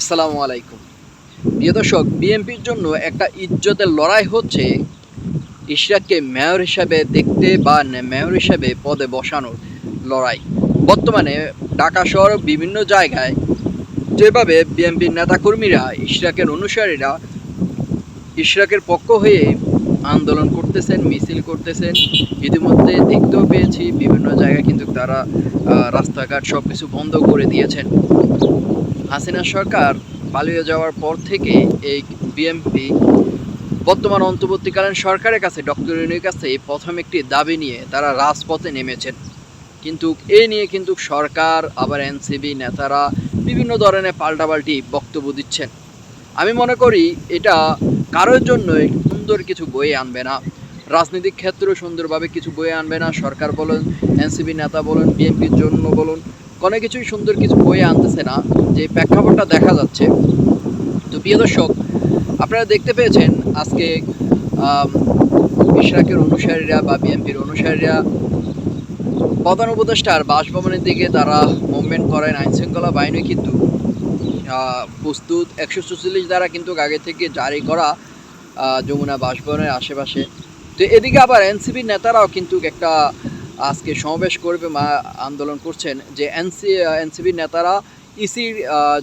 আসসালামু আলাইকুম। প্রিয় দর্শক, বিএনপির জন্য একটা ইজ্জতের লড়াই হচ্ছে ইশরাককে মেয়র হিসাবে দেখতে বা মেয়র হিসাবে পদে বসানোর লড়াই। বর্তমানে ঢাকা শহর বিভিন্ন জায়গায় যেভাবে বিএনপির নেতাকর্মীরা, ইশরাকের অনুসারীরা ইশরাকের পক্ষ হয়ে আন্দোলন করতেছেন, মিছিল করতেছেন, ইতিমধ্যে দেখতেও পেয়েছি বিভিন্ন জায়গায় কিন্তু তারা রাস্তাঘাট সব কিছু বন্ধ করে দিয়েছেন। হাসিনা সরকার পালিয়ে যাওয়ার পর থেকে এই বিএমপি বর্তমান অন্তর্বর্তীকালীন সরকারের কাছে ডক্টর ইউনির কাছে প্রথম একটি দাবি নিয়ে তারা রাজপথে নেমেছেন। কিন্তু এ নিয়ে কিন্তু সরকার, আবার এনসিবি নেতারা বিভিন্ন ধরনের পাল্টাপাল্টি বক্তব্য দিচ্ছেন। আমি মনে করি এটা কারোর জন্যই সুন্দর কিছু বয়ে আনবে না। রাজনৈতিক ক্ষেত্রেও সুন্দরভাবে কিছু বয়ে আনবে না। সরকার বলুন, এনসিবি নেতা বলুন বিএনপির জন্য বলুন কোনো কিছুই সুন্দর কিছু বয়ে আনতেছে না, যে প্রেক্ষাপটটা দেখা যাচ্ছে। তো প্রিয় দর্শক, আপনারা দেখতে পেয়েছেন আজকে ইশরাকের অনুসারীরা বা বিএনপির অনুসারীরা প্রধান উপদেষ্টার বাসভবনের দিকে তারা মুভমেন্ট করেন আইন শৃঙ্খলা বাহিনী কিন্তু প্রস্তুত। একশো চল্লিশ দ্বারা কিন্তু আগে থেকে জারি করা যমুনা বাসভবনের আশেপাশে। তো এদিকে আবার এনসিপির নেতারাও কিন্তু একটা আজকে সমাবেশ করবে বা আন্দোলন করছেন যে এনসি এনসিপির নেতারা ইসির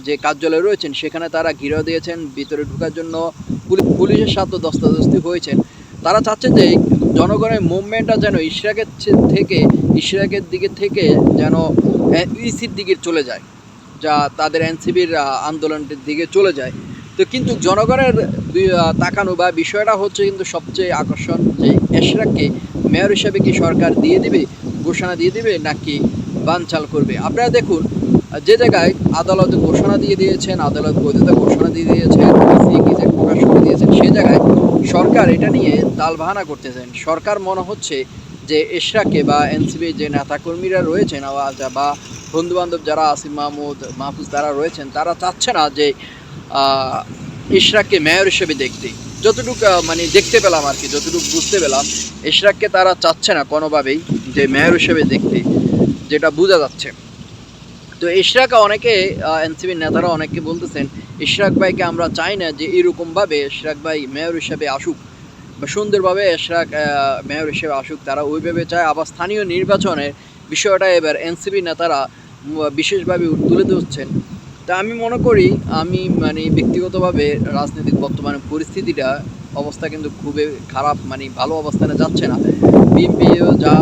যে কার্যালয় রয়েছেন, সেখানে তারা ঘিরে দিয়েছেন, ভিতরে ঢোকার জন্য পুলি- পুলিশের সাথে দস্তাদস্তি হয়েছেন। তারা চাচ্ছেন যে জনগণের মুভমেন্টটা যেন ইশরাকের থেকে, ইশরাকের দিকে থেকে যেন ইসির দিকে চলে যায়, যা তাদের এনসিবির আন্দোলনের দিকে চলে যায়। তো কিন্তু জনগণের তাকানো বা বিষয়টা হচ্ছে কিন্তু সবচেয়ে আকর্ষণ যে এশরাককে মেয়র হিসাবে কি সরকার দিয়ে দিবে, ঘোষণা দিয়ে দিবে নাকি বানচাল করবে? আপনারা দেখুন, যে জায়গায় আদালতে ঘোষণা দিয়ে দিয়েছেন, আদালত বৈধতা ঘোষণা দিয়ে দিয়েছেন প্রকাশ করে দিয়েছেন, সে জায়গায় সরকার এটা নিয়ে তালবাহানা করতেছেন। সরকার মনে হচ্ছে যে এশরাককে বা এনসিবি যে নেতাকর্মীরা রয়েছেন, আওয়াজ বা বন্ধু বান্ধব যারা আসিফ মাহমুদ, মাহফুজ তারা রয়েছেন, তারা চাচ্ছে না যে ইশরাককে মেয়র হিসেবে দেখতে। যতটুকু মানে দেখতে পেলাম আর কি, যতটুকু বুঝতে পেলাম, ইশরাককে তারা চাচ্ছে না কোনোভাবেই যে মেয়র হিসেবে দেখতে, যেটা বোঝা যাচ্ছে। তো ইশরাক অনেকে এনসিবির নেতারা অনেকে বলতেছেন, ইশরাক ভাইকে আমরা চাই না যে এরকমভাবে ইশরাক ভাই মেয়র হিসেবে আসুক। বা সুন্দরভাবে ইশরাক মেয়র হিসেবে আসুক, তারা ওইভাবে চায়। আবার স্থানীয় নির্বাচনের বিষয়টা এবার এনসিবি নেতারা বিশেষভাবে তুলে ধরছেন। তা আমি মনে করি, আমি মানে ব্যক্তিগতভাবে রাজনৈতিক বর্তমানে পরিস্থিতিটা, অবস্থা কিন্তু খুবই খারাপ মানে ভালো অবস্থানে যাচ্ছে না। বিএনপিও যা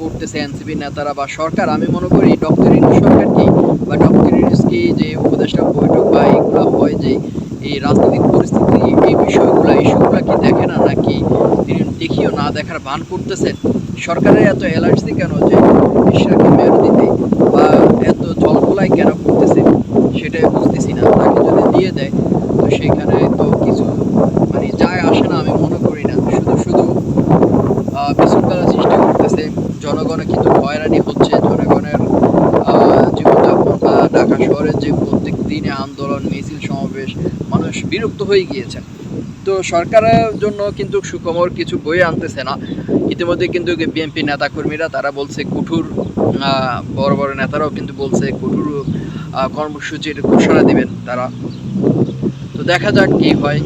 করতেছে এনসিপি নেতারা বা সরকার, আমি মনে করি ডক্টর ইনু সরকারকে বা ডক্টর ইনুসকে যে উপদেষ্টা বৈঠক বা এগুলো হয় যে এই রাজনৈতিক পরিস্থিতি, এই বিষয়গুলো, ইস্যুগুলো কি দেখে না নাকি তিনি দেখিও না দেখার ভান করতেছেন? সরকারের এত অ্যালার্জি কেন যে ঈশ্বরকে মেয়র দিতে? বা এত জলগোলাই কেন সেটাই বুঝতেছি না। তাকে যদি দিয়ে দেয়, তো সেখানে তো কিছু মানে যায় আসে না, আমি মনে করি না। শুধু শুধু বিশৃঙ্খলা সৃষ্টি করতেছে। জনগণের কিন্তু হয়রানি হচ্ছে। জনগণের জীবনযাপন বা ঢাকা শহরের যে প্রত্যেক দিনে আন্দোলন, মিছিল, সমাবেশ, মানুষ বিরক্ত হয়ে গিয়েছে। তো সরকারের জন্য কিন্তু সুখবর কিছু বই আনতেছে না। ইতিমধ্যে কিন্তু বিএনপি নেতাকর্মীরা, তারা বলছে কঠোর বড় বড় নেতারাও কিন্তু বলছে কঠোর কর্মসূচির ঘোষণা দিবেন তারা। তো দেখা যাক কি হয়।